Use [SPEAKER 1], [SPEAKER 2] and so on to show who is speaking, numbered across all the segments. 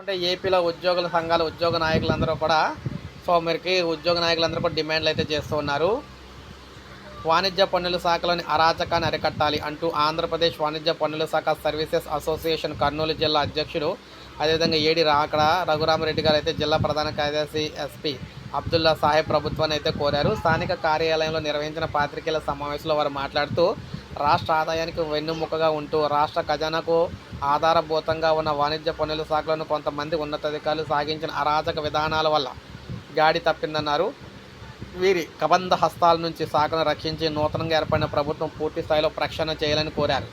[SPEAKER 1] అంటే ఏపీలో ఉద్యోగుల సంఘాల ఉద్యోగ నాయకులందరూ కూడా సో ఉద్యోగ నాయకులందరూ కూడా డిమాండ్లు అయితే చేస్తూ ఉన్నారు. వాణిజ్య పన్నుల శాఖలోని అరాచకాన్ని అరికట్టాలి అంటూ ఆంధ్రప్రదేశ్ వాణిజ్య పన్నుల శాఖ సర్వీసెస్ అసోసియేషన్ కర్నూలు జిల్లా అధ్యక్షుడు అదేవిధంగా ఏడి రాకడ రఘురామరెడ్డి గారు అయితే జిల్లా ప్రధాన కార్యదర్శి ఎస్పీ అబ్దుల్లా సాహెబ్ ప్రభుత్వాన్ని అయితే కోరారు. స్థానిక కార్యాలయంలో నిర్వహించిన పాత్రికేయుల సమావేశంలో వారు మాట్లాడుతూ రాష్ట్ర ఆదాయానికి వెన్నుముకగా ఉంటూ రాష్ట్ర ఖజానాకు ఆధారభూతంగా ఉన్న వాణిజ్య పన్నుల శాఖలను కొంతమంది ఉన్నతాధికారులు సాగించిన అరాచక విధానాల వల్ల గాడి తప్పిందన్నారు. వీరి కబంధ హస్తాల నుంచి శాఖను రక్షించి నూతనంగా ఏర్పడిన ప్రభుత్వం పూర్తి స్థాయిలో ప్రక్షాళన చేయాలని కోరారు.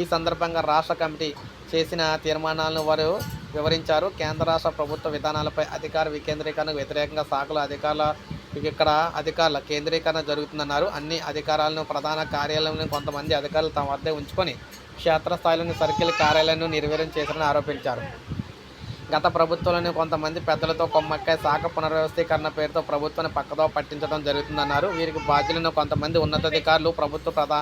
[SPEAKER 1] ఈ సందర్భంగా రాష్ట్ర కమిటీ చేసిన తీర్మానాలను వారు వివరించారు. కేంద్ర రాష్ట్ర ప్రభుత్వ విధానాలపై అధికార వికేంద్రీకరణకు వ్యతిరేకంగా శాఖల అధికారుల ఇక్కడ అధికారుల కేంద్రీకరణ జరుగుతుందన్నారు. అన్ని అధికారాలను ప్రధాన కార్యాలయంలో కొంతమంది అధికారులు తమ వద్దే ఉంచుకొని క్షేత్రస్థాయిలోని సర్కిల్ కార్యాలయాన్ని నిర్వీర్యం చేశారని ఆరోపించారు. గత ప్రభుత్వంలోని కొంతమంది పెద్దలతో కొమ్మక్కాయ శాఖ పునర్వ్యవస్థీకరణ పేరుతో ప్రభుత్వాన్ని పక్కదో పట్టించడం జరుగుతుందన్నారు. వీరికి బాధ్యులైన కొంతమంది ఉన్నతాధికారులు ప్రభుత్వ ప్రధా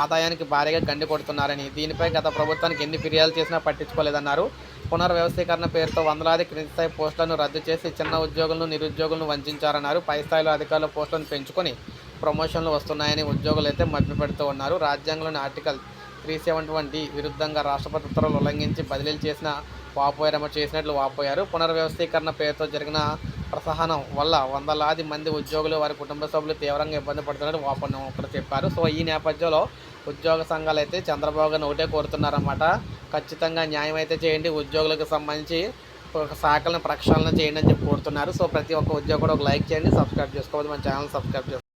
[SPEAKER 1] ఆదాయానికి భారీగా గండి కొడుతున్నారని దీనిపై గత ప్రభుత్వానికి ఎన్ని ఫిర్యాదులు చేసినా పట్టించుకోలేదన్నారు. పునర్వ్యవస్థీకరణ పేరుతో వందలాది క్రింది స్థాయి పోస్టులను రద్దు చేసి చిన్న ఉద్యోగులను నిరుద్యోగులను వంచారన్నారు పై స్థాయిలో అధికారుల పోస్టులను పెంచుకొని ప్రమోషన్లు వస్తున్నాయని ఉద్యోగులు అయితే మభ్యపెడుతూ ఉన్నారు రాజ్యాంగంలోని article three seventy one D విరుద్ధంగా రాష్ట్రపతి ఉత్తర్వులు ఉల్లంఘించి బదిలీలు చేసిన వాపోయారమ చేసినట్లు వాపోయారు పునర్వ్యవస్థీకరణ పేరుతో జరిగిన ప్రసహనం వల్ల వందలాది మంది ఉద్యోగులు వారి కుటుంబ సభ్యులు తీవ్రంగా ఇబ్బంది పడుతున్నట్టు వాపనం ఇక్కడ చెప్పారు సో ఈ నేపథ్యంలో ఉద్యోగ సంఘాలు అయితే చంద్రబాబు గారిని ఒకటే కోరుతున్నారన్నమాట. ఖచ్చితంగా న్యాయం అయితే చేయండి. ఉద్యోగులకు సంబంధించి ఒక శాఖలను ప్రక్షాళన చేయండి అని చెప్పి కోరుతున్నారు. సో ప్రతి ఒక్క ఉద్యోగుడు ఒక లైక్ చేయండి. సబ్స్క్రైబ్ చేసుకోవద్దు. మన ఛానల్ సబ్స్క్రైబ్ చేసుకోండి